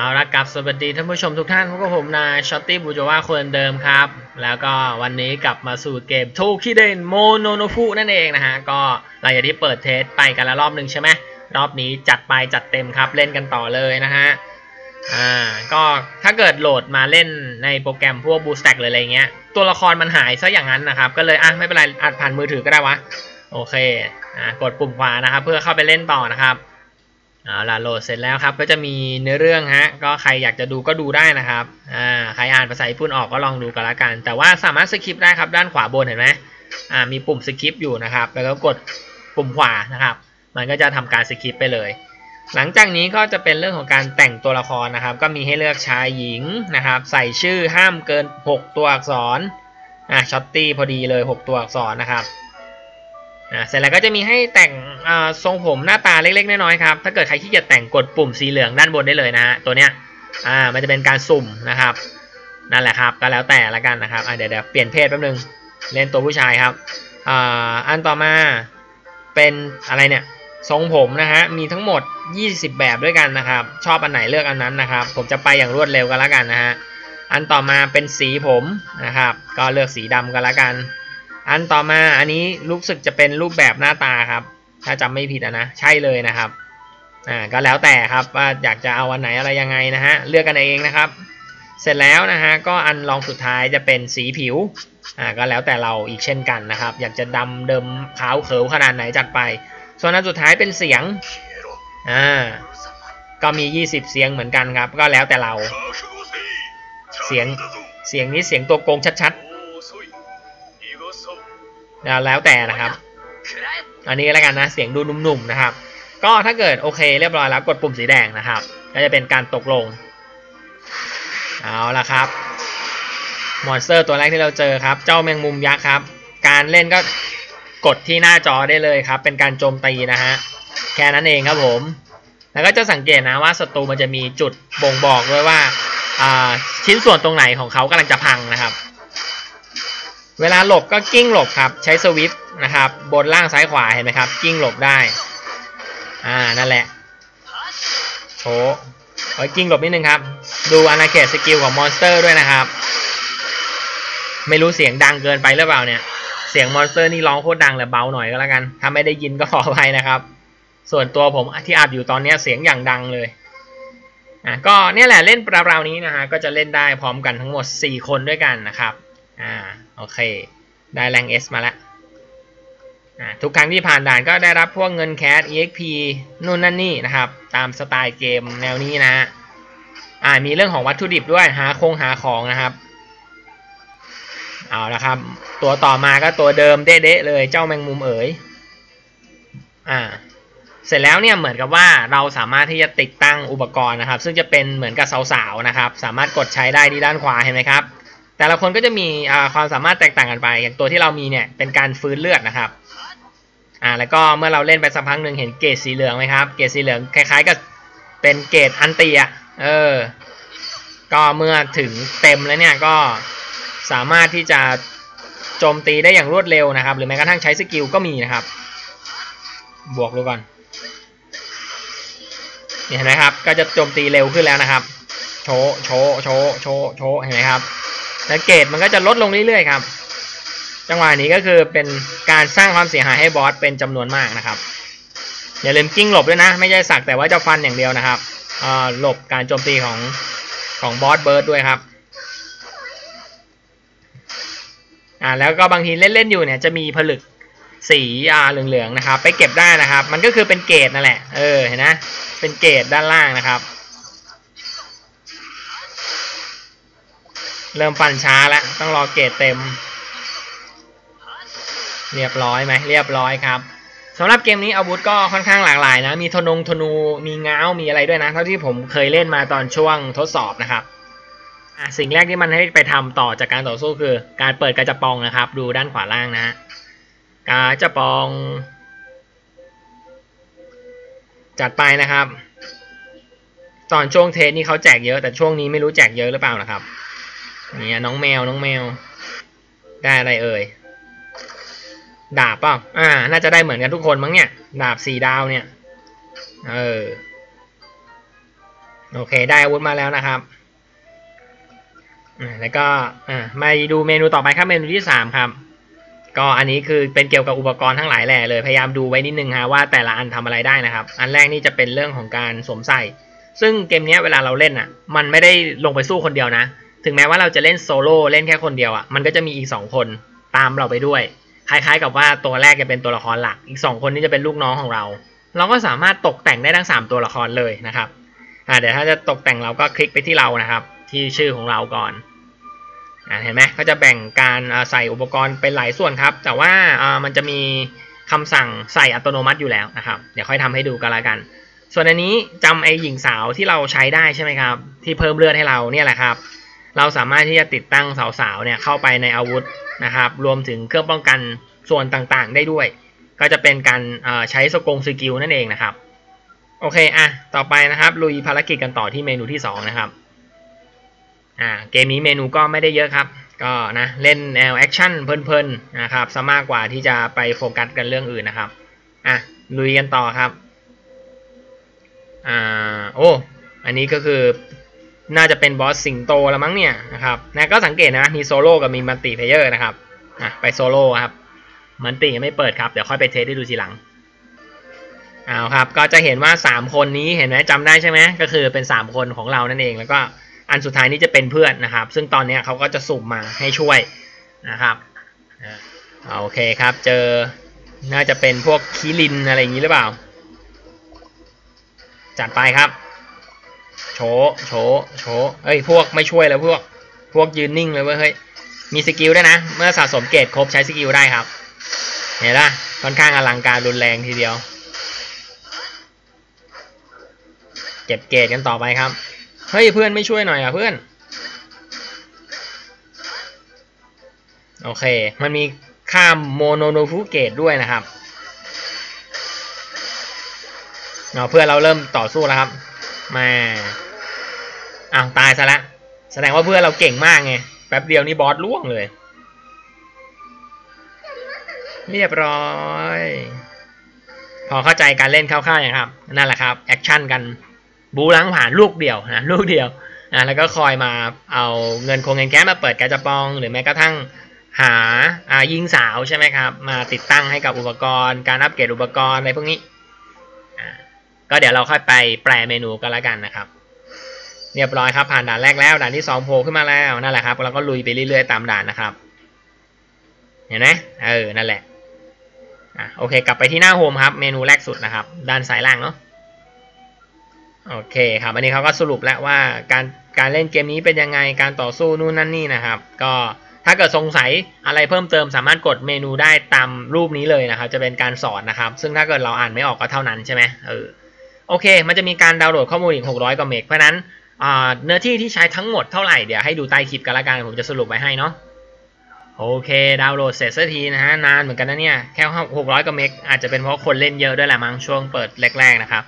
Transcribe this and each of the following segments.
เอาละกับสวัสดีท่านผู้ชมทุกท่านพบกับผมนายช็อตตี้บูจว่าคนเดิมครับ แล้วก็วันนี้กลับมาสู่เกมโทคิเดนโมโนโนฟุนั่นเองนะฮะ ก็หลังจากที่เปิดเทสไปกันละรอบหนึ่งใช่ไหมรอบนี้จัดไปจัดเต็มครับเล่นกันต่อเลยนะฮะ อ่า ก็ถ้าเกิดโหลดมาเล่นในโปรแกรมพวกบูสแต็กเลยอะไรเงี้ย ตัวละครมันหายซะอย่างนั้นนะครับ ก็เลยอะไม่เป็นไรอัดผ่านมือถือก็ได้วะ โอเค อ่ากดปุ่มขวานะครับเพื่อเข้าไปเล่นต่อนะครับ เอาล่ะโหลดเสร็จแล้วครับ ก็จะมีเนื้อเรื่องฮะ ก็ใครอยากจะดูก็ดูได้นะครับ อ่า ใครอ่านภาษาญี่ปุ่นออกก็ลองดูกันละกัน แต่ว่าสามารถสคิปได้ครับด้านขวาบนเห็นไหมอ่า มีปุ่มสคิปอยู่นะครับ แล้วก็กดปุ่มขวานะครับ มันก็จะทำการสคิปไปเลย หลังจากนี้ก็จะเป็นเรื่องของการแต่งตัวละครนะครับ ก็มีให้เลือกชายหญิงนะครับ ใส่ชื่อห้ามเกิน 6 ตัวอักษร อ่าช็อตตี้พอดีเลย 6 ตัวอักษรนะครับ เสร็จแล้วก็จะมีให้แต่งทรงผมหน้าตาเล็กๆน้อยๆครับ ถ้าเกิดใครขี้เกียจแต่งกดปุ่มสีเหลืองด้านบนได้เลยนะฮะตัวเนี้ยอ่ามันจะเป็นการสุ่มนะครับ นั่นแหละครับก็แล้วแต่ละกันนะครับอ่าเดี๋ยวเดี๋ยวเปลี่ยนเพศแป๊บนึงเล่นตัวผู้ชายครับอ่าอันต่อมาเป็นอะไรเนี่ยทรงผมนะฮะมีทั้งหมด 20 แบบด้วยกันนะครับ ชอบอันไหนเลือกอันนั้นนะครับ ผมจะไปอย่างรวดเร็วกันแล้วกันนะฮะอันต่อมาเป็นสีผมนะครับ ก็เลือกสีดำกันแล้วกัน อันต่อมาอันนี้รู้สึกจะเป็นรูปแบบหน้าตาครับ ถ้าจำไม่ผิดอะนะใช่เลยนะครับอ่าก็แล้วแต่ครับว่าอยากจะเอาอันไหนอะไรยังไงนะฮะเลือกกันเองนะครับ เสร็จแล้วนะฮะก็อันรองสุดท้ายจะเป็นสีผิวอ่าก็แล้วแต่เราอีกเช่นกันนะครับ อยากจะดำเดิมขาวเขวขนาดไหนจัดไป ส่วนอันสุดท้ายเป็นเสียงอ่าก็มี 20 เสียงเหมือนกันครับ ก็แล้วแต่เรา เสียงเสียงนี้เสียงตัวโกงชัดๆ แล้วแล้วแต่นะครับ อันนี้แล้วกันนะเสียงดูนุ่มๆนะครับ ก็ถ้าเกิดโอเคเรียบร้อยแล้วกดปุ่มสีแดงนะครับ ก็จะเป็นการตกลง เอาละครับมอนสเตอร์ตัวแรกที่เราเจอครับ เจ้าแมงมุมยักษ์ครับ การเล่นก็กดที่หน้าจอได้เลยครับ เป็นการโจมตีนะฮะ แค่นั้นเองครับผม แล้วก็จะสังเกตนะว่าศัตรูมันจะมีจุดบ่งบอกด้วยว่า ชิ้นส่วนตรงไหนของเขากำลังจะพังนะครับ เวลาหลบก็กิ้งหลบครับ ใช้สวิปนะครับบนล่างซ้ายขวาเห็นไหมครับ กิ้งหลบได้อ่านั่นแหละโชว์ไว้กิ้งหลบนิดนึงครับ ดูอาณาเขตสกิลของมอนสเตอร์ด้วยนะครับ ไม่รู้เสียงดังเกินไปหรือเปล่าเนี่ย เสียงมอนสเตอร์นี่ร้องโคตรดังเลยเบาหน่อยก็แล้วกัน ถ้าไม่ได้ยินก็ขออภัยนะครับ ส่วนตัวผมที่อัดอยู่ตอนนี้เสียงอย่างดังเลยอะก็เนี่ยแหละเล่นราวๆนี้นะฮะก็จะเล่นได้พร้อมกันทั้งหมด 4 คนด้วยกันนะครับ อ่าโอเค ได้แรง S มาแล้วอ่าทุกครั้งที่ผ่านด่านก็ได้รับพวกเงินแคส EXP นู่นนั่นนี่นะครับ ตามสไตล์เกมแนวนี้นะฮะอ่ามีเรื่องของวัตถุดิบด้วยหาคงหาของนะครับ เอาละครับ ตัวต่อมาก็ตัวเดิมเด๊ะเลยเจ้าแมงมุมเอ๋ยอ่าเสร็จแล้วเนี่ยเหมือนกับว่าเราสามารถที่จะติดตั้งอุปกรณ์นะครับ ซึ่งจะเป็นเหมือนกับสาวๆนะครับ สามารถกดใช้ได้ที่ด้านขวาเห็นไหมครับ แต่ละคนก็จะมีความสามารถแตกต่างกันไปอย่างตัวที่เรามีเนี่ยเป็นการฟื้นเลือดนะครับอ่าแล้วก็เมื่อเราเล่นไปสักพักหนึ่งเห็นเกรดสีเหลืองไหมครับ เกรดสีเหลืองคล้ายๆกับเป็นเกรดอันตีอะเออ ก็เมื่อถึงเต็มแล้วเนี่ยก็สามารถที่จะโจมตีได้อย่างรวดเร็วนะครับ หรือแม้กระทั่งใช้สกิลก็มีนะครับ บวกดูก่อนเห็นไหมครับ ก็จะโจมตีเร็วขึ้นแล้วนะครับ โชโชโชโชโชเห็นไหมครับ แล้วเกรดมันก็จะลดลงเรื่อยๆครับ จังหวะนี้ก็คือเป็นการสร้างความเสียหายให้บอสเป็นจำนวนมากนะครับ อย่าลืมกิ้งหลบด้วยนะ ไม่ใช่สักแต่ว่าจะฟันอย่างเดียวนะครับหลบการโจมตีของของบอสเบิร์ดด้วยครับอ่าแล้วก็บางทีเล่นๆอยู่เนี่ยจะมีผลึกสีอ่าเหลืองๆนะครับ ไปเก็บได้นะครับ มันก็คือเป็นเกรดนั่นแหละเออเห็นนะเป็นเกรดด้านล่างนะครับ เริ่มฟันช้าแล้ว ต้องรอเกรดเต็ม เรียบร้อยไหมเรียบร้อยครับสำหรับเกมนี้อาวุธก็ค่อนข้างหลากหลายนะ มีธนงธนูมีง้าวมีอะไรด้วยนะ เท่าที่ผมเคยเล่นมาตอนช่วงทดสอบนะครับอะสิ่งแรกที่มันให้ไปทำต่อจากการต่อสู้คือ การเปิดกระจับปองนะครับ ดูด้านขวาล่างนะฮะกระจับปอง จัดไปนะครับ ตอนช่วงเทสนี่เขาแจกเยอะแต่ช่วงนี้ไม่รู้แจกเยอะหรือเปล่านะครับ เนี่ยน้องแมวน้องแมว ได้อะไรเอ่ย ดาบเปล่าอ่า น่าจะได้เหมือนกันทุกคนมั้งเนี่ย ดาบสี่ดาวเนี่ย เออ โอเค ได้อาวุธมาแล้วนะครับอ่าแล้วก็อ่ามาดูเมนูต่อไปครับเมนูที่สามครับ ก็อันนี้คือเป็นเกี่ยวกับอุปกรณ์ทั้งหลายแหล่เลยพยายามดูไว้นิดนึงฮะว่าแต่ละอันทำอะไรได้นะครับ อันแรกนี่จะเป็นเรื่องของการสวมใส่ ซึ่งเกมนี้เวลาเราเล่นอะ มันไม่ได้ลงไปสู้คนเดียวนะ ถึงแม้ว่าเราจะเล่นโซโล่เล่นแค่คนเดียวอะมันก็จะมีอีก2คนตามเราไปด้วย คล้ายๆ กับว่าตัวแรกจะเป็นตัวละครหลัก อีก2คนนี้จะเป็นลูกน้องของเรา เราก็สามารถตกแต่งได้ทั้ง3ตัวละครเลยนะครับอ่าเดี๋ยวถ้าจะตกแต่งเราก็คลิกไปที่เรานะครับ ที่ชื่อของเราก่อนอ่าเห็นไหมก็จะแบ่งการใส่อุปกรณ์เป็นหลายส่วนครับ แต่ว่าอ่ามันจะมีคำสั่งใส่อัตโนมัติอยู่แล้วนะครับ เดี๋ยวค่อยทำให้ดูกันละกัน ส่วนอันนี้จำไอหญิงสาวที่เราใช้ได้ใช่ไหมครับ ที่เพิ่มเลือดให้เราเนี่ยแหละครับ เราสามารถที่จะติดตั้งสาวๆเนี่ยเข้าไปในอาวุธนะครับ รวมถึงเครื่องป้องกันส่วนต่างๆ ได้ด้วย ก็จะเป็นการใช้สกงสกิลนั่นเองนะครับ โอเคอะต่อไปนะครับ ลุยภารกิจกันต่อที่เมนูที่ 2 นะครับอ่าเกมนี้เมนูก็ไม่ได้เยอะครับ ก็นะเล่นแนวแอคชั่นเพลินๆนะครับซะมากกว่าที่จะไปโฟกัสกันเรื่องอื่นนะครับอะลุยกันต่อครับอ่าโอ้อันนี้ก็คือ น่าจะเป็นบอสสิงโตแล้วมั้งเนี่ยนะครับนะก็สังเกตนะมีโซโล่กับมีมัลติเพเยอร์นะครับอะไปโซโล่ครับมันติยังไม่เปิดครับ เดี๋ยวค่อยไปเทสได้ดูทีหลังเอาครับ ก็จะเห็นว่า 3 คนนี้เห็นไหมจำได้ใช่ไหมก็คือเป็น 3 คนของเรานั่นเอง แล้วก็อันสุดท้ายนี้จะเป็นเพื่อนนะครับ ซึ่งตอนนี้เขาก็จะสุ่มมาให้ช่วยนะครับโอเคครับ เจอน่าจะเป็นพวกคิรินอะไรอย่างนี้หรือเปล่า จัดไปครับ โชโชโชเอ้ยพวกไม่ช่วยแล้วพวกพวกยืนนิ่งเลยเว้ยเฮ้ยมีสกิลด้วยนะ เมื่อสะสมเกรดครบใช้สกิลได้ครับ เห็นละค่อนข้างอลังการรุนแรงทีเดียว เก็บเกรดกันต่อไปครับ เฮ้ยเพื่อนไม่ช่วยหน่อยอะเพื่อน โอเค มันมีข้ามโมโนโนฟูเกตด้วยนะครับเเพื่อนเราเริ่มต่อสู้แล้วครับ มา อ้าวตายซะละ แสดงว่าเพื่อนเราเก่งมากไง แป๊บเดียวนี่บอสล่วงเลย เรียบร้อย พอเข้าใจการเล่นคร่าวๆอย่างครับ นั่นแหละครับ แอคชั่นกัน บูล้างผ่านลูกเดียวนะ ลูกเดียวนะแล้วก็คอยมาเอาเงินคงเงินแก๊สมาเปิดกระจะปอง หรือแม้กระทั่งหาายิงสาวใช่ไหมครับ มาติดตั้งให้กับอุปกรณ์ การอัปเกรดอุปกรณ์อะไรพวกนี้ ก็เดี๋ยวเราค่อยไปแปลเมนูกันแล้วกันนะครับ เรียบร้อยครับผ่านด่านแรกแล้ว ด่านที่2โผล่ขึ้นมาแล้วนั่นแหละครับเราก็ลุยไปเรื่อยๆตามด่านนะครับ เห็นไหมเออนั่นแหละอะโอเค กลับไปที่หน้าโฮมครับ เมนูแรกสุดนะครับ ด้านซ้ายล่างเนาะโอเคครับอันนี้เขาก็สรุปแล้วว่าการการเล่นเกมนี้เป็นยังไงการต่อสู้นู่นนั่นนี่นะครับ ก็ถ้าเกิดสงสัยอะไรเพิ่มเติมสามารถกดเมนูได้ตามรูปนี้เลยนะครับ จะเป็นการสอนนะครับ ซึ่งถ้าเกิดเราอ่านไม่ออกก็เท่านั้นใช่ไหมเออโอเค มันจะมีการดาวน์โหลดข้อมูลอีก 600กว่าเมกเพราะนั้น เนื้อที่ที่ใช้ทั้งหมดเท่าไหร่เดี๋ยวให้ดูใต้คลิปกันละกันผมจะสรุปไว้ให้เนาะโอเคดาวน์โหลดเสร็จสักทีนะฮะนานเหมือนกันนะเนี่ยแค่600กว่าเมกอาจจะเป็นเพราะคนเล่นเยอะด้วยแหละมั้งช่วงเปิดแรกๆนะครับ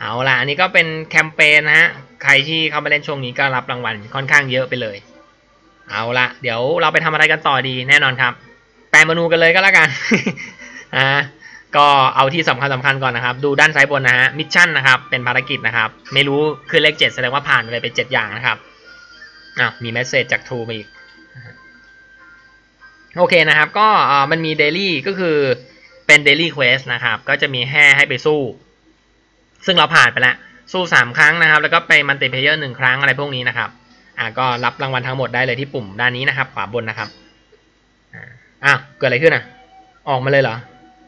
เอาล่ะอันนี้ก็เป็นแคมเปญนะฮะใครที่เข้ามาเล่นช่วงนี้ก็รับรางวัลค่อนข้างเยอะไปเลย เอาละเดี๋ยวเราไปทำอะไรกันต่อดีแน่นอนครับ แปลเมนูกันเลยก็แล้วกันอ่า ก็เอาที่สำคัญสำคัญก่อนนะครับ ดูด้านซ้ายบนนะฮะมิชชั่นนะครับ เป็นภารกิจนะครับ ไม่รู้คือเลขเจ็ดแสดงว่าผ่านอะไรไปเจ็ดอย่างนะครับอ้าวมีเมสเซจจากทูมาอีก โอเคนะครับ ก็มันมีเดลี่ก็คือเป็นเดลี่เควสนะครับ ก็จะมีแห่ให้ไปสู้ ซึ่งเราผ่านไปแล้วสู้สามครั้งนะครับ แล้วก็ไปมันติเพเยอร์หนึ่งครั้งอะไรพวกนี้นะครับ อ่าก็รับรางวัลทั้งหมดได้เลยที่ปุ่มด้านนี้นะครับ ขวาบนนะครับอ่าเกิดอะไรขึ้นอะ ออกมาเลยเหรอ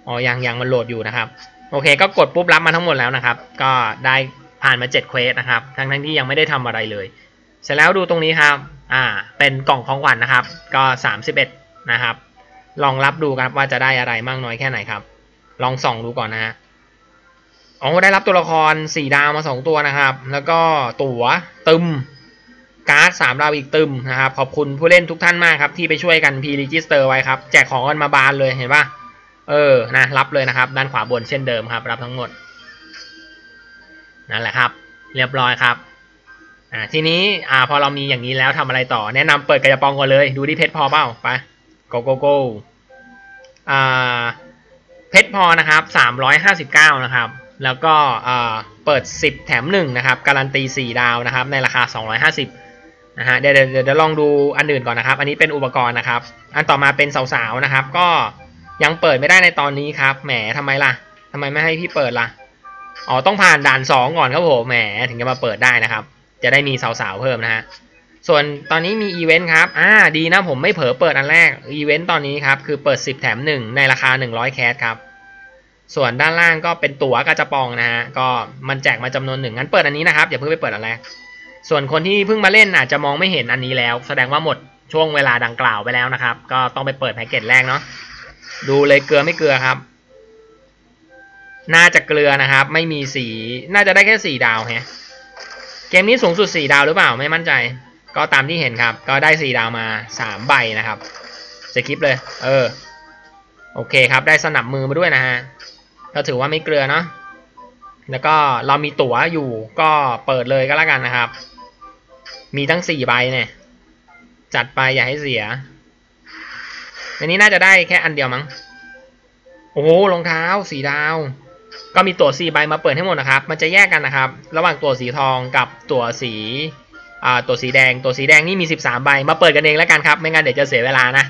อ๋อยังยังมันโหลดอยู่นะครับ โอเค ก็กดปุ๊บรับมาทั้งหมดแล้วนะครับ ก็ได้ผ่านมา7เควสนะครับ ทั้งทั้งที่ยังไม่ได้ทำอะไรเลย เสร็จแล้วดูตรงนี้ครับ อ่า เป็นกล่องของขวัญนนะครับ ก็ 31 นะครับ ลองรับดูครับว่าจะได้อะไรมากน้อยแค่ไหนครับ ลองส่องดูก่อนนะฮะอ๋อได้รับตัวละคร4ดาวมา2ตัวนะครับ แล้วก็ตั๋วตึมการ์ดสามดาวอีกตึมนะครับ ขอบคุณผู้เล่นทุกท่านมากครับ ที่ไปช่วยกันพีรีจิสเตอร์ไว้ครับ แจกของกันมาบานเลยเห็นปะ เออนะรับเลยนะครับ ด้านขวาบนเช่นเดิมครับ รับทั้งหมดนั่นแหละครับ เรียบร้อยครับอ่าทีนี้อ่าพอเรามีอย่างนี้แล้วทำอะไรต่อ แนะนำเปิดกระป๋องก่อนเลยดูที่เพชรพอเปล่าไปโกโกโกอ่าเพชรพอนะครับ359นะครับ แล้วก็อ่าเปิด10แถม1นะครับ การันตี4ดาวนะครับ ในราคา250นะฮะเดี๋ยวเดี๋ยวเดี๋ยวลองดูอันอื่นก่อนนะครับ อันนี้เป็นอุปกรณ์นะครับ อันต่อมาเป็นสาวๆนะครับ ก็ ยังเปิดไม่ได้ในตอนนี้ครับ แหมทำไมล่ะทำไมไม่ให้พี่เปิดล่ะ อ๋อ ต้องผ่านด่าน2ก่อนครับผม แหม ถึงจะมาเปิดได้นะครับ จะได้มีสาวๆเพิ่มนะฮะ ส่วนตอนนี้มีอีเวนต์ครับ อ่า ดีนะผมไม่เผลอเปิดอันแรก อีเวนต์ตอนนี้ครับ คือเปิด 10 แถม 1 ในราคา 100 แคสครับ ส่วนด้านล่างก็เป็นตั๋วกระจะปองนะฮะ ก็มันแจกมาจำนวนหนึ่งงั้นเปิดอันนี้นะครับ อย่าเพิ่งไปเปิดอันแรก ส่วนคนที่เพิ่งมาเล่นอาจจะมองไม่เห็นอันนี้แล้ว แสดงว่าหมดช่วงเวลาดังกล่าวไปแล้วนะครับ ก็ต้องไปเปิดแพ็กเกจแรกเนาะ ดูเลยเกลือไม่เกลือครับ น่าจะเกลือนะครับ ไม่มีสี น่าจะได้แค่สี่ดาวฮะเกมนี้สูงสุดสี่ดาวหรือเปล่าไม่มั่นใจ ก็ตามที่เห็นครับ ก็ได้สี่ดาวมาสามใบนะครับสคริปเลย เออ โอเคครับ ได้สนับมือมาด้วยนะฮะก็ถือว่าไม่เกลือเนาะแล้วก็เรามีตั๋วอยู่ก็เปิดเลยก็แล้วกันนะครับ มีตั้งสี่ใบเนี่ย จัดไปอย่าให้เสีย อันนี้น่าจะได้แค่อันเดียวมั้ง โอ้รองเท้าสีดาว ก็มีตั๋วสีใบมาเปิดให้หมดนะครับ มันจะแยกกันนะครับ ระหว่างตั๋วสีทองกับตั๋วสีอ่าตั๋วสีแดง ตั๋วสีแดงนี่มี 13 ใบ มาเปิดกันเองแล้วกันครับ ไม่งั้นเดี๋ยวจะเสียเวลานะ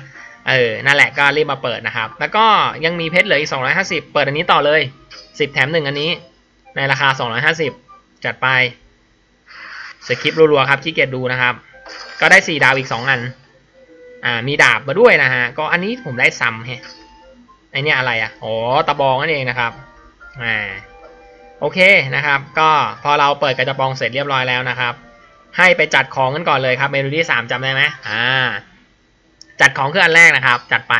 เออ นั่นแหละก็รีบมาเปิดนะครับ แล้วก็ยังมีเพชรเหลืออีก 250 เปิดอันนี้ต่อเลย 10 แถม 1 อันนี้ ในราคา 250 จัดไป สคริปต์รัวๆครับที่เกียจดูนะครับ ก็ได้ 4 ดาวอีก 2 อัน อ่ามีดาบมาด้วยนะฮะก็อันนี้ผมได้ซ้ำฮะไอเนี้ยอะไรอะอ๋อตะบองนั่นเองนะครับอ่าโอเคนะครับ ก็พอเราเปิดกระจะปองเสร็จเรียบร้อยแล้วนะครับ ให้ไปจัดของกันก่อนเลยครับเมนูที่สามจำได้ไหมอ่าจัดของคืออันแรกนะครับ จัดไป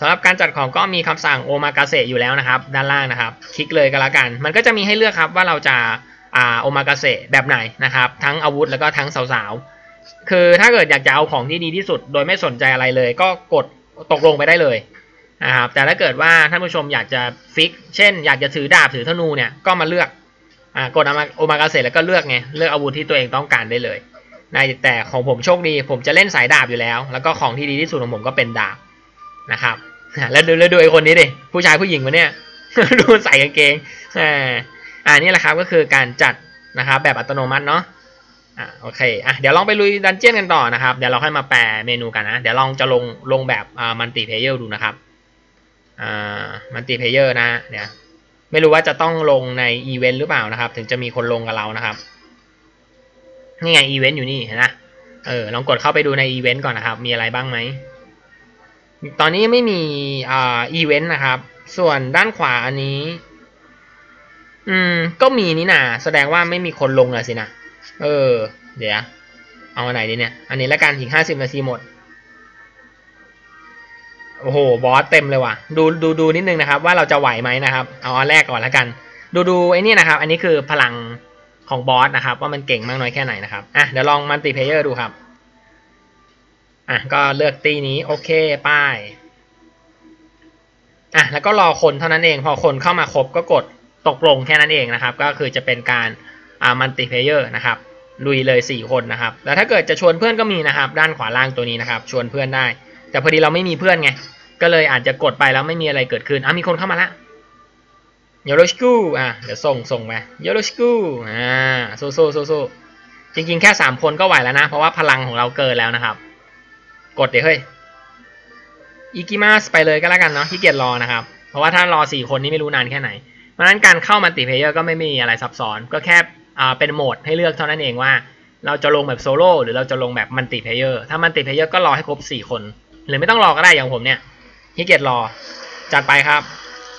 สำหรับการจัดของก็มีคำสั่งโอมากาเสอยู่แล้วนะครับ ด้านล่างนะครับ คลิกเลยก็แล้วกัน มันก็จะมีให้เลือกครับว่าเราจะอ่าโอมากาเสแบบไหนนะครับ ทั้งอาวุธแล้วก็ทั้งสาวๆ คือถ้าเกิดอยากจะเอาของที่ดีที่สุด โดยไม่สนใจอะไรเลย ก็กดตกลงไปได้เลยนะครับแต่ถ้าเกิดว่าท่านผู้ชมอยากจะฟิก เช่น อยากจะถือดาบถือธนูเนี่ยก็มาเลือกอ่ากดโอมากาเสแล้วก็เลือกไงเลือกอาวุธที่ตัวเองต้องการได้เลยในแต่ของผมโชคดี ผมจะเล่นสายดาบอยู่แล้ว แล้วก็ของที่ดีที่สุดของผมก็เป็นดาบนะครับแล้วดูแล้วดูไอ้คนนี้ดิผู้ชายผู้หญิงวะเนี่ยดูใส่กางเกงอ่าอ่านี่แหละครับก็คือการจัดนะครับแบบอัตโนมัติเนาะ อ่าโอเคอะเดี๋ยวลองไปลุยดันเจี้ยนกันต่อนะครับ เดี๋ยวเราค่อยมาแปลเมนูกันนะ เดี๋ยวลองจะลงลงแบบอ่ามัลติเพเยอร์ดูนะครับอ่ามัลติเพเยอร์นะเดี๋ยวไม่รู้ว่าจะต้องลงในอีเวนต์หรือเปล่านะครับ ถึงจะมีคนลงกับเรานะครับนี่ไงอีเวนต์อยู่นี่เห็นไหมเออลองกดเข้าไปดูในอีเวนต์ก่อนนะครับ มีอะไรบ้างไหมตอนนี้ไม่มีอ่าอีเวนต์นะครับ ส่วนด้านขวาอันนี้ อืมก็มีนี่นาแสดงว่าไม่มีคนลงเลยสินะ เออ เดี๋ยว เอาอันไหนดีเนี่ย อันนี้ละกันอีกห้าสิบนาทีหมด โอ้โห บอสเต็มเลยว่ะ ดูดูดูนิดนึงนะครับ ว่าเราจะไหวไหมนะครับ เอาอันแรกก่อนละกัน ดูดูไอ้นี่นะครับ อันนี้คือพลังของบอสนะครับ ว่ามันเก่งมากน้อยแค่ไหนนะครับ อะ เดี๋ยวลองมัลติเพเยอร์ดูครับ อะ ก็เลือกตีนี้ โอเค ป้าย อะ แล้วก็รอคนเท่านั้นเอง พอคนเข้ามาครบก็กดตกลงแค่นั้นเองนะครับ ก็คือจะเป็นการ อ่ามัลติเพเยอร์นะครับลุยเลย 4 คนนะครับแล้วถ้าเกิดจะชวนเพื่อนก็มีนะครับ ด้านขวาล่างตัวนี้นะครับ ชวนเพื่อนได้ แต่พอดีเราไม่มีเพื่อนไง ก็เลยอาจจะกดไปแล้วไม่มีอะไรเกิดขึ้นอะมีคนเข้ามาละยโรชิกุอะเดี๋ยวส่งส่งไปยโรชิกุอ่าโซโซโซโซจริงๆแค่ 3 คนก็ไหวแล้วนะ เพราะว่าพลังของเราเกินแล้วนะครับ กดเดี๋ยวเฮ้ยอิกิมาสไปเลยก็แล้วกันเนาะที่เกียจรอนะครับ เพราะว่าถ้ารอ 4 คนนี้ไม่รู้นานแค่ไหนเพราะฉะนั้นการเข้ามัลติเพเยอร์ก็ไม่มีอะไรซับซ้อนก็แค่ เป็นโหมดให้เลือกเท่านั้นเองว่า เราจะลงแบบโซโล่หรือเราจะลงแบบมัลติเพเยอร์ถ้ามัลติเพเยอร์ก็รอให้ครบ 4 คน หรือไม่ต้องรอก็ได้อย่างผมเนี่ยที่เกียจรอจัดไปครับ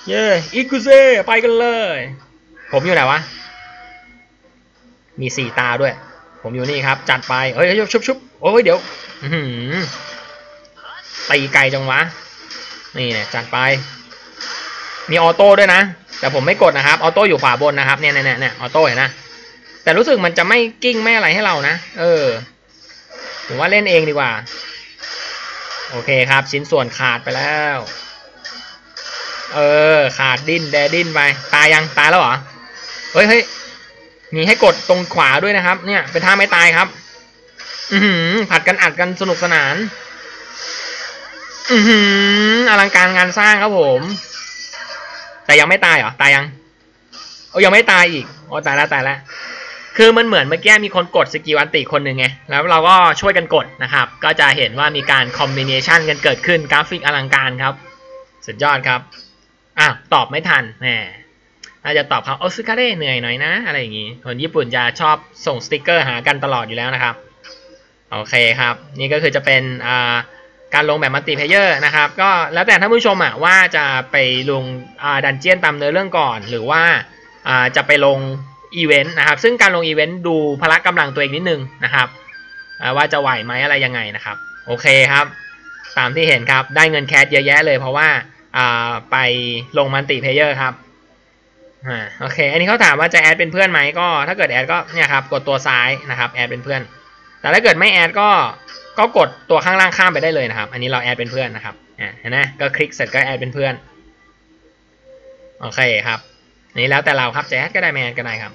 เย้อิกุเซไปกันเลย ผมอยู่ไหนวะ มีสี่ตาด้วย ผมอยู่นี่ครับ จัดไปเฮ้ยชุบชุบโอ้ยเดี๋ยวอือหือตีไกลจังวะ นี่เนี่ยจัดไป มีออโต้ด้วยนะ แต่ผมไม่กดนะครับ ออโต้อยู่ขวาบนนะครับ เนี่ยเนี่ยเนี่ยออโต้เห็นนะ แต่รู้สึกมันจะไม่กิ้งไม่อะไรให้เรานะ เออ ผมว่าเล่นเองดีกว่า โอเคครับ ชิ้นส่วนขาดไปแล้ว เออ ขาดดิ้นแดดิ้นไป ตายยังตายแล้วเหรอ เฮ้ยเฮ้ยมีให้กดตรงขวาด้วยนะครับ เนี่ย เป็นท่าไม่ตายครับ อือหือผัดกันอัดกันสนุกสนานอือหืออลังการงานสร้างครับผม แต่ยังไม่ตายเหรอ ตายยัง โอ้ยังไม่ตายอีก โอ้ตายแล้วตายแล้ว คือมันเหมือนเมื่อกี้มีคนกดสกิลอันติคนหนึ่งไง แล้วเราก็ช่วยกันกดนะครับ ก็จะเห็นว่ามีการคอมบิเนชันกันเกิดขึ้นกราฟิกอลังการครับ สุดยอดครับ อะ ตอบไม่ทันแหมน่าจะตอบเขาโอซึคาเร่เหนื่อยหน่อยนะ อะไรอย่างงี้ คนญี่ปุ่นจะชอบส่งสติกเกอร์หากันตลอดอยู่แล้วนะครับ โอเคครับ นี่ก็คือจะเป็นอ่าการลงแบบมัลติเพเยอร์นะครับ ก็แล้วแต่ท่านผู้ชมอะว่าจะไปลงอ่าดันเจียนตามเนื้อเรื่องก่อน หรือว่าอ่าจะไปลง อีเวนต์นะครับ ซึ่งการลงอีเวนต์ดูพละกำลังตัวเองนิดนึงนะครับว่าจะไหวไหมอะไรยังไงนะครับ โอเคครับ ตามที่เห็นครับได้เงินแคสเยอะแยะเลย เพราะว่าไปลงมัลติเพเยอร์ครับอโอเค อันนี้เขาถามว่าจะแอดเป็นเพื่อนไหมก็ ถ้าเกิดแอดก็เนี่ยครับกดตัวซ้ายนะครับแอดเป็นเพื่อน แต่ถ้าเกิดไม่แอดก็ก็กดตัวข้างล่างข้ามไปได้เลยนะครับ อันนี้เราแอดเป็นเพื่อนนะครับอ่าเห็นไหมก็คลิกเสร็จก็แอดเป็นเพื่อน โอเคครับ นี่แล้วแต่เราครับจะแอดก็ได้ไม่แอดก็ได้ครับ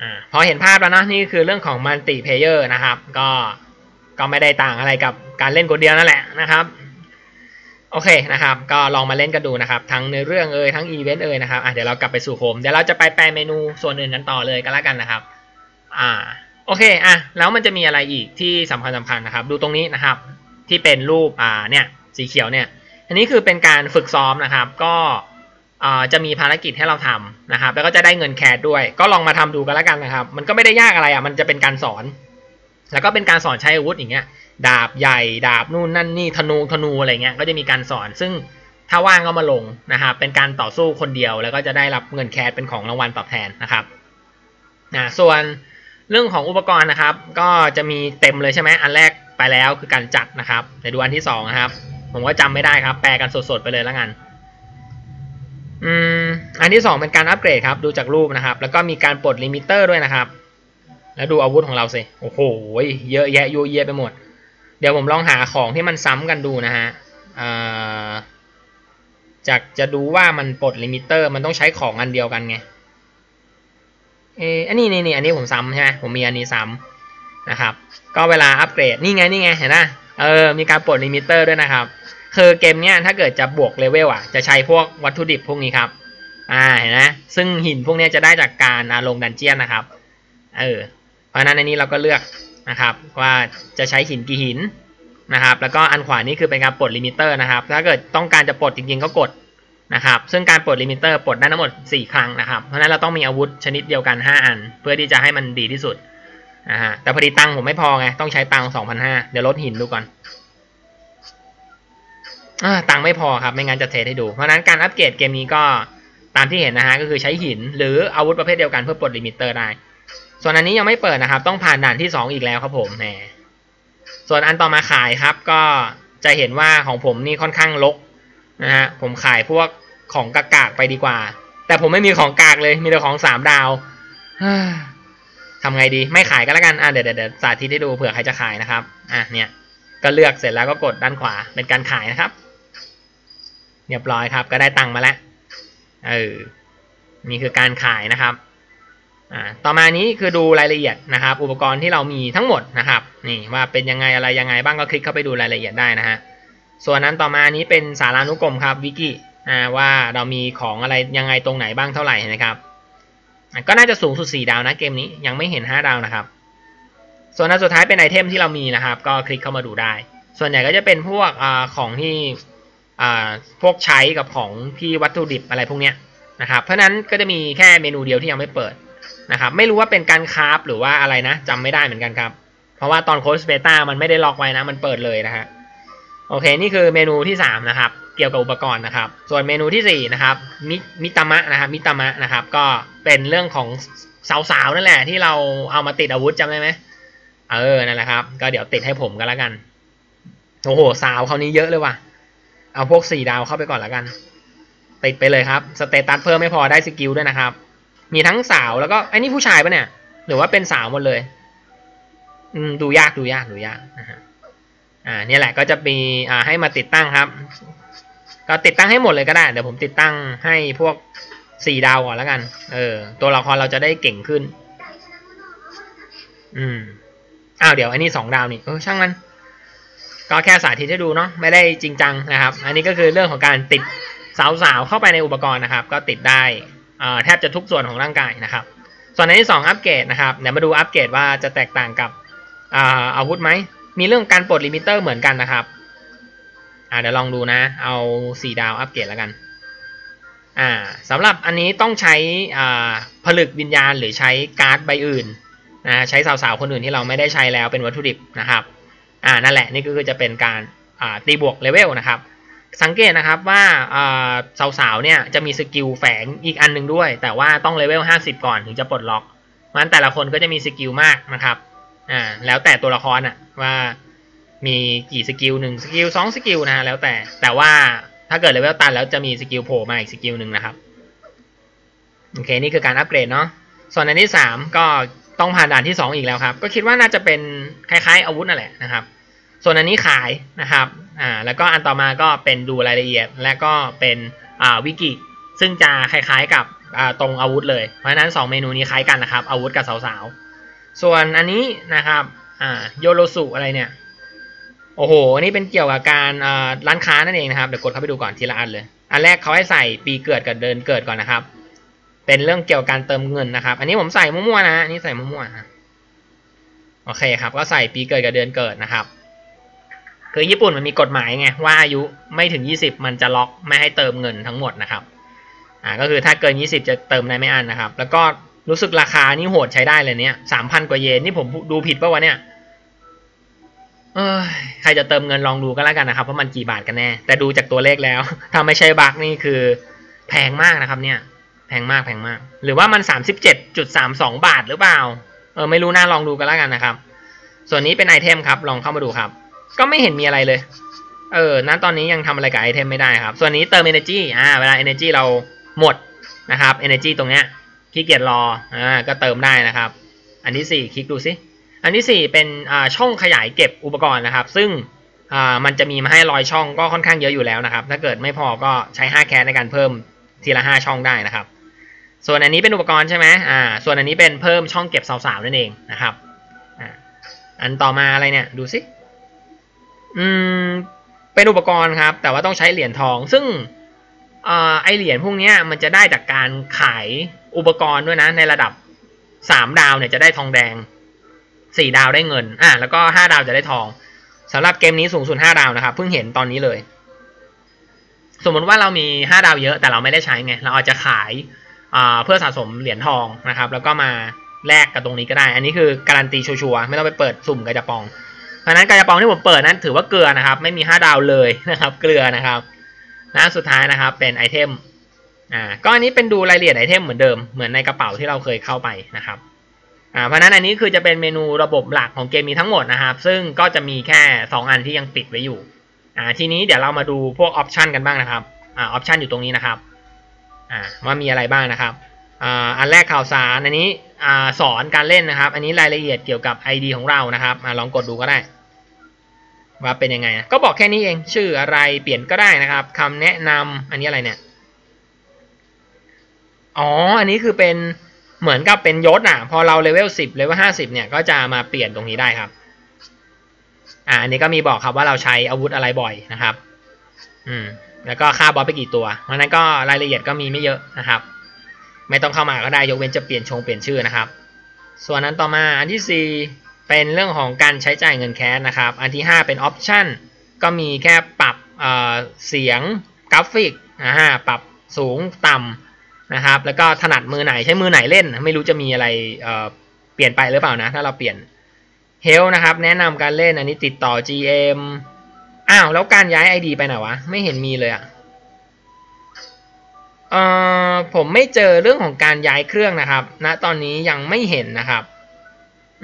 อพอเห็นภาพแล้วนะนี่คือเรื่องของมัลติเพเยอร์นะครับ ก็ก็ไม่ได้ต่างอะไรกับการเล่นคนเดียวนั่นแหละนะครับโอเคนะครับ ก็ลองมาเล่นกันดูนะครับ ทั้งในเรื่องเอ่ยทั้งอีเวนต์เอ่ยนะครับอะเดี๋ยวเรากลับไปสู่โฮมเดี๋ยวเราจะไปแปลเมนูส่วนอื่นกันต่อเลยก็แล้วกันนะครับ อ่าโอเคอะแล้วมันจะมีอะไรอีกที่สำคัญสำคัญนะครับ ดูตรงนี้นะครับ ที่เป็นรูปอ่าเนี่ยสีเขียวเนี่ย อันนี้คือเป็นการฝึกซ้อมนะครับ ก็ จะมีภารกิจให้เราทำนะครับ แล้วก็จะได้เงินแคสด้วย ก็ลองมาทำดูกันแล้วกันนะครับ มันก็ไม่ได้ยากอะไรอะ มันจะเป็นการสอน แล้วก็เป็นการสอนใช้อาวุธอย่างเงี้ย ดาบใหญ่ ดาบนู่นนั่นนี่ ธนูธนูอะไรเงี้ย ก็จะมีการสอน ซึ่งถ้าว่างก็มาลงนะครับ เป็นการต่อสู้คนเดียว แล้วก็จะได้รับเงินแคสเป็นของรางวัลตอบแทนนะครับนะส่วนเรื่องของอุปกรณ์นะครับ ก็จะมีเต็มเลยใช่ไหมอันแรกไปแล้วคือการจัดนะครับเดี๋ยวดูอันที่สองนะครับ ผมก็จำไม่ได้ครับ แปลกันสดๆไปเลยแล้วกัน อืมอันที่สองเป็นการอัปเกรดครับ ดูจากรูปนะครับ แล้วก็มีการปลดลิมิเตอร์ด้วยนะครับ แล้วดูอาวุธของเราสิ โอ้โห เยอะแยะยุ่ยเยะไปหมด เดี๋ยวผมลองหาของที่มันซ้ำกันดูนะฮะจากจะดูว่ามันปลดลิมิเตอร์มันต้องใช้ของอันเดียวกันไง เอออันนี้นี่นี่อันนี้ผมซ้ำใช่ไหมผมมีอันนี้ซ้ำนะครับ ก็เวลาอัปเกรดนี่ไงนี่ไงเห็นไหมเออ มีการปลดลิมิเตอร์ด้วยนะครับ คือเกมเนี้ยถ้าเกิดจะบวกเลเวลอะจะใช้พวกวัตถุดิบพวกนี้ครับ อ่าเห็นไหมซึ่งหินพวกนี้จะได้จากการลงดันเจียนนะครับ เออ เพราะฉะนั้นอันนี้เราก็เลือกนะครับว่าจะใช้หินกี่หินนะครับแล้วก็อันขวานี่คือเป็นการปลดลิมิเตอร์นะครับ ถ้าเกิดต้องการจะปลดจริงๆก็กดนะครับ ซึ่งการปลดลิมิเตอร์ปลดได้ทั้งหมด 4 ครั้งนะครับ เพราะนั้นเราต้องมีอาวุธชนิดเดียวกัน 5 อัน เพื่อที่จะให้มันดีที่สุดนะฮะแต่พอดีตังผมไม่พอไงต้องใช้ตังค์2,500เดี๋ยวลดหินดูก่อน ตังค์ไม่พอครับ ไม่งั้นจะเทสให้ดู เพราะฉะนั้นการอัปเกรดเกมนี้ก็ตามที่เห็นนะฮะก็คือใช้หินหรืออาวุธประเภทเดียวกันเพื่อปลดลิมิเตอร์ได้ ส่วนอันนี้ยังไม่เปิดนะครับ ต้องผ่านด่านที่ 2 อีกแล้วครับผมแหมส่วนอันต่อมาขายครับ ก็จะเห็นว่าของผมนี่ค่อนข้างลกนะฮะผมขายพวกของกากๆไปดีกว่า แต่ผมไม่มีของกากเลยมีแต่ของสามดาวทำไงดีไม่ขายก็แล้วกันอะเดี๋ยวเดี๋ยวสาธิตให้ดูเผื่อใครจะขายนะครับอะเนี่ยก็เลือกเสร็จแล้วก็กดด้านขวาเป็นการขายนะครับ เรียบร้อยครับ ก็ได้ตังค์มาแล้วเออนี่คือการขายนะครับอ่าต่อมานี้คือดูรายละเอียดนะครับ อุปกรณ์ที่เรามีทั้งหมดนะครับ นี่ว่าเป็นยังไงอะไรยังไงบ้างก็คลิกเข้าไปดูรายละเอียดได้นะฮะส่วนนั้นต่อมานี้เป็นสารานุกรมครับวิกิอ่าว่าเรามีของอะไรยังไงตรงไหนบ้างเท่าไหร่นะครับก็น่าจะสูงสุด 4 ดาวนะเกมนี้ยังไม่เห็น 5 ดาวนะครับ ส่วนอันสุดท้ายเป็นไอเทมที่เรามีนะครับ ก็คลิกเข้ามาดูได้ ส่วนใหญ่ก็จะเป็นพวกอของที่ พวกใช้กับของที่วัตถุดิบอะไรพวกเนี้ยนะครับ เพราะนั้นก็จะมีแค่เมนูเดียวที่ยังไม่เปิดนะครับ ไม่รู้ว่าเป็นการคราฟหรือว่าอะไรนะจำไม่ได้เหมือนกันครับ เพราะว่าตอนโค้ดเบต้ามันไม่ได้ล็อกไว้นะ มันเปิดเลยนะฮะโอเค นี่คือเมนูที่ 3 นะครับ เกี่ยวกับอุปกรณ์นะครับ ส่วนเมนูที่4นะครับมิมิตามะนะครับมิตามะนะครับ ก็เป็นเรื่องของสาวๆนั่นแหละ ที่เราเอามาติดอาวุธจำได้ไหมเออนั่นแหละครับ ก็เดี๋ยวติดให้ผมกันแล้วกันโอ้โหสาวเขานี้เยอะเลยว่ะ เอาพวกสี่ดาวเข้าไปก่อนล้วกัน ติดไปเลยครับ สเตตัสเพิ่มไม่พอได้สกิลด้วยนะครับ มีทั้งสาวแล้วก็ไอ้นี่ผู้ชายปะเนี่ย หรือว่าเป็นสาวหมดเลย อืมดูยากดูยากดูยากนะฮะ อ่าเนี่ยแหละก็จะมีอ่าให้มาติดตั้งครับ ก็ติดตั้งให้หมดเลยก็ได้ เดี๋ยวผมติดตั้งให้พวกสี่ดาวก่อนแล้วกัน เออ ตัวละครเราจะได้เก่งขึ้น อืม อ้าวเดี๋ยวอันนี้สองดาวนี่ เออช่างมัน ก็แค่สาธิตให้ดูเนาะไม่ได้จริงจังนะครับ อันนี้ก็คือเรื่องของการติดสาวๆเข้าไปในอุปกรณ์นะครับ ก็ติดได้แทบจะทุกส่วนของร่างกายนะครับ ส่วนในที่ 2 อัปเกรดนะครับเดี๋ยวมาดูอัปเกรดว่าจะแตกต่างกับอาวุธไหมมีเรื่องการปลดลิมิเตอร์เหมือนกันนะครับเดี๋ยวลองดูนะ เอา 4 ดาวอัปเกรดแล้วกันอ่าสำหรับอันนี้ต้องใช้ผลึกวิญญาณหรือใช้การ์ดใบอื่นนะใช้สาวๆคนอื่นที่เราไม่ได้ใช้แล้วเป็นวัตถุดิบนะครับ อ่านั่นแหละนี่ก็คือจะเป็นการอ่าตีบวกเลเวลนะครับ สังเกตนะครับว่าสาวๆเนี่ยจะมีสกิลแฝงอีกอันหนึ่งด้วย แต่ว่าต้องเลเวล50 ก่อนถึงจะปลดล็อกมันแต่ละคนก็จะมีสกิลมากนะครับอ่าแล้วแต่ตัวละครอะว่ามีกี่สกิลหนึ่งสกิลสองสกิลนะฮะแล้วแต่แต่ว่าถ้าเกิดเลเวลตันแล้วจะมีสกิลโผล่มาอีกสกิลหนึ่งนะครับโอเคนี่คือการอัปเกรดเนาะส่วนอันที่ 3 ก็ ต้องผ่านด่านที่2อีกแล้วครับ ก็คิดว่าน่าจะเป็นคล้าย ๆ อาวุธนั่นแหละนะครับ ส่วนอันนี้ขายนะครับอ่าแล้วก็อันต่อมาก็เป็นดูรายละเอียด และก็เป็นอ่าวิกิซึ่งจะคล้ายๆกับอ่าตรงอาวุธเลย เพราะฉะนั้น 2 เมนูนี้คล้ายกันนะครับ อาวุธกับสาวๆ ส่วนอันนี้นะครับอ่าโยโรสุอะไรเนี่ยโอ้โหอันี่เป็นเกี่ยวกับการร้านค้านั่นเองนะครับเดี๋ยวกดเข้าไปดูก่อนทีละอันเลย อันแรกเขาให้ใส่ปีเกิดกับเดินเกิดก่อนนะครับ เป็นเรื่องเกี่ยวกับการเติมเงินนะครับ อันนี้ผมใส่มั่วๆนะอันี่ใส่มั่วๆนะโอเคครับ ก็ใส่ปีเกิดกับเดือนเกิดนะครับ คือญี่ปุ่นมันมีกฎหมายไงว่าอายุไม่ถึง 20 มันจะล็อกไม่ให้เติมเงินทั้งหมดนะครับ อ่าก็คือถ้าเกิน 20 จะเติมได้ไม่อันนะครับ แล้วก็รู้สึกราคานี่โหดใช้ได้เลยเนี่ยสามพันกว่าเยนนี่ผมดูผิดป่าวะเนี่ยเออใครจะเติมเงินลองดูก็แล้วกันนะครับว่ามันกี่บาทกันแน่ แต่ดูจากตัวเลขแล้ว ถ้าไม่ใช่บักนี่คือแพงมากนะครับเนี่ย แพงมากแพงมาก หรือว่ามันสามสิบเจ็ดจุดสามสองบาทหรือเปล่า เออไม่รู้น่าลองดูกันแล้วกันนะครับ ส่วนนี้เป็นไอเทมครับ ลองเข้ามาดูครับ ก็ไม่เห็นมีอะไรเลย เออณตอนนี้ยังทำอะไรกับไอเทมไม่ได้ครับ ส่วนนี้เติม energy อ่า เวลา energy เราหมดนะครับ energy ตรงเนี้ยขี้เกียจรอ อ่า ก็เติมได้นะครับ อันที่สี่คลิกดูสิ อันที่ 4 เป็นอ่าช่องขยายเก็บอุปกรณ์นะครับ ซึ่งอ่ามันจะมีมาให้ร้อยช่องก็ค่อนข้างเยอะอยู่แล้วนะครับ ถ้าเกิดไม่พอก็ใช้5แคสในการเพิ่ม ทีละ5ช่องได้นะครับ ส่วนอันนี้เป็นอุปกรณ์ใช่ไหมอ่า ส่วนอันนี้เป็นเพิ่มช่องเก็บสาวๆนั่นเองนะครับอ่าอันต่อมาอะไรเนี่ยดูสิอืมเป็นอุปกรณ์ครับ แต่ว่าต้องใช้เหรียญทอง ซึ่งอ่าไอเหรียญพวกนี้มันจะได้จากการขายอุปกรณ์ด้วยนะ ในระดับ3ดาวเนี่ยจะได้ทองแดงสี่ดาวได้เงิน อะแล้วก็ห้าดาวจะได้ทองสำหรับเกมนี้สูงสุดห้าดาวนะครับเพิ่งเห็นตอนนี้เลย สมมติว่าเรามีห้าดาวเยอะแต่เราไม่ได้ใช้ไงเราอาจจะขายเพื่อสะสมเหรียญทองนะครับ แล้วก็มาแลกกับตรงนี้ก็ได้ อันนี้คือการันตีชัวร์ไม่ต้องไปเปิดสุ่มกระจะปอง เพราะนั้นกระจะปองที่ผมเปิดนั้นถือว่าเกลือนะครับ ไม่มีห้าดาวเลยนะครับ เกลือนะครับนะสุดท้ายนะครับเป็นไอเทมอ่าก็อันนี้เป็นดูรายละเอียดไอเทมเหมือนเดิมเหมือนในกระเป๋าที่เราเคยเข้าไปนะครับอ่าเพราะนั้นอันนี้คือจะเป็นเมนูระบบหลักของเกมนี้ทั้งหมดนะครับ ซึ่งก็จะมีแค่ 2 อันที่ยังปิดไว้อยู่ อ่าทีนี้เดี๋ยวเรามาดูพวกออปชันกันบ้างนะครับอ่าออปชันอยู่ตรงนี้นะครับอ่าว่ามีอะไรบ้างนะครับอ่าอันแรกข่าวสารอันนี้อ่าสอนการเล่นนะครับ อันนี้รายละเอียดเกี่ยวกับ ID ของเรานะครับอ่าลองกดดูก็ได้ ว่าเป็นยังไงนะก็บอกแค่นี้เองชื่ออะไรเปลี่ยนก็ได้นะครับคำแนะนำอันนี้อะไรเนี่ยอ๋อ อันนี้คือเป็นเหมือนกับเป็นยศอะ พอเราเลเวลสิบเลเวลห้าสิบเนี่ย ก็จะมาเปลี่ยนตรงนี้ได้ครับ อ่าอันนี้ก็มีบอกครับว่าเราใช้อาวุธอะไรบ่อยนะครับ อืม แล้วก็ค่าบอสไปกี่ตัว เพราะนั้นก็รายละเอียดก็มีไม่เยอะนะครับ ไม่ต้องเข้ามาก็ได้ยกเว้นจะเปลี่ยนชงเปลี่ยนชื่อนะครับ ส่วนนั้นต่อมาอันที่ 4 เป็นเรื่องของการใช้จ่ายเงินแคสนะครับ อันที่ 5 เป็นออปชั่นก็มีแค่ปรับเสียงกราฟิกอ่าปรับสูงต่ำนะครับ แล้วก็ถนัดมือไหนใช้มือไหนเล่น ไม่รู้จะมีอะไรเเปลี่ยนไปหรือเปล่านะ ถ้าเราเปลี่ยน เฮลนะครับแนะนำการเล่นอันนี้ติดต่อ GM อ้าวแล้วการย้าย ID ไปไหนวะ ไม่เห็นมีเลยอะ่ะเอ่อผมไม่เจอเรื่องของการย้ายเครื่องนะครับณนะตอนนี้ยังไม่เห็นนะครับ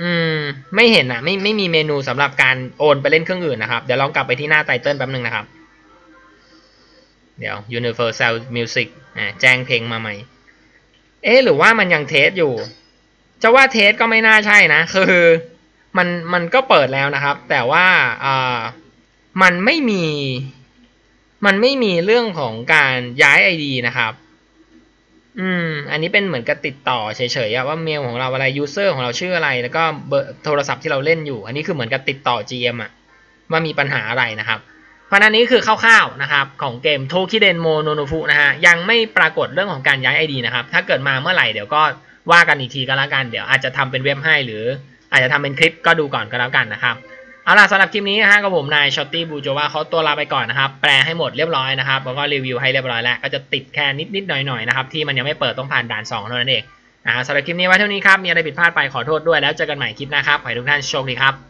อืมไม่เห็นอะไม่ไม่มีเมนูสำหรับการโอนไปเล่นเครื่องอื่นนะครับ เดี๋ยวลองกลับไปที่หน้าไตเติลแป๊บนึงนะครับ เดี๋ยว Universal Music อ่าแจ้งเพลงมาใหม่ เอ๊หรือว่ามันยังเทสอยู่ จะว่าเทสก็ไม่น่าใช่นะ คือ มันมันก็เปิดแล้วนะครับ แต่ว่าอ่ามันไม่มี มันไม่มีเรื่องของการย้าย ID นะครับ อืม อันนี้เป็นเหมือนกับติดต่อเฉยๆว่าเมลของเราอะไรยูเซอร์ของเราชื่ออะไร แล้วก็เบอร์โทรศัพท์ที่เราเล่นอยู่ อันนี้คือเหมือนกับติดต่อ GM อะว่ามีปัญหาอะไรนะครับเพราะนั้นนี้คือคร่าวๆนะครับของเกมโทคิเดนโมโนโนฟุนะฮะยังไม่ปรากฏเรื่องของการย้าย ID นะครับ ถ้าเกิดมาเมื่อไหร่เดี๋ยวก็ว่ากันอีกทีก็แล้วกัน เดี๋ยวอาจจะทำเป็นเว็บให้หรือ อาจจะทำเป็นคลิปก็ดูก่อนก็แล้วกันนะครับเอาล่ะสำหรับคลิปนี้นะฮะกับผมนายช็อตตี้บูโจวาเขาตัวลาไปก่อนนะครับ แปลให้หมดเรียบร้อยนะครับแล้วก็รีวิวให้เรียบร้อยแล้ว ก็จะติดแค่นิดๆหน่อยๆนะครับที่มันยังไม่เปิดต้องผ่านด่าน2เท่านั้นเองนะสำหรับคลิปนี้ไว้เท่านี้ครับมีอะไรผิดพลาดไปขอโทษด้วยแล้วเจอกันใหม่คลิปหน้าครับขอให้ทุกท่านโชคดีครับ